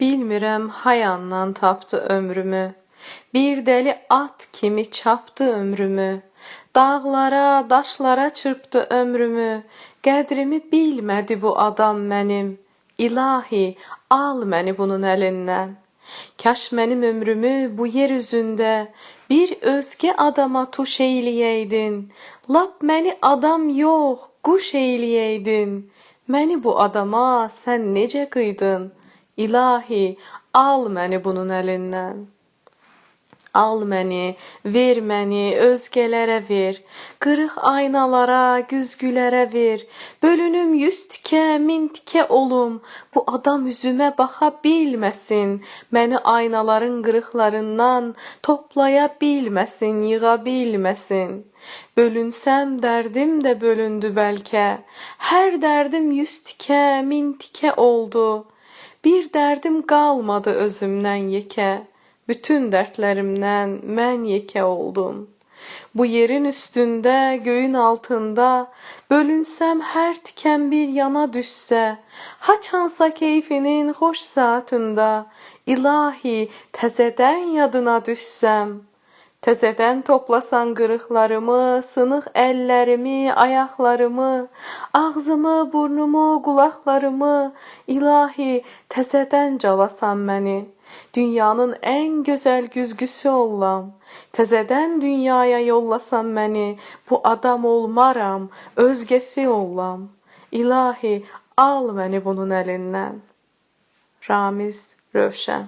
Bilmirəm hayandan tapdı ömrümü. Bir deli at kimi çapdı ömrümü. Dağlara, daşlara çırpdı ömrümü. Qədrimi bilmədi bu adam mənim. İlahi, al məni bunun əlindən. Kaş mənim ömrümü bu yer üzündə bir özgə adama tuş eyləyəydin. Lap məni adam yox, quş eyləyəydin. Məni bu adama sən necə qıydın? İlahi, al məni bunun əlindən. Al məni, ver məni, özgələrə ver. Qırıq aynalara, güzgülərə ver. Bölünüm yüz tikə, min tikə olum. Bu adam üzümə baxa bilməsin. Məni aynaların qırıqlarından toplaya bilməsin, yığa bilməsin. Bölünsəm dərdim də bölündü bəlkə. Hər dərdim yüz tikə, min tikə oldu. Bir dərdim qalmadı özümdən yekə. Bütün dərdlərimdən mən yekə oldum. Bu yerin üstündə, göyün altında bölünsəm hər tikəm bir yana düşsə, haçansa keyfinin xoş saatında İlahi, təzədən yadına düşsəm, təzədən toplasan qırıqlarımı, sınıq əllərimi, ayaqlarımı, ağzımı, burnumu, qulaqlarımı, İlahi, təzədən calasan məni. Dünyanın ən gözəl güzgüsü olam. Təzədən dünyaya yollasan məni, bu adam olmaram, özgəsi olam. İlahi, al məni bunun əlindən. Ramiz Rövşən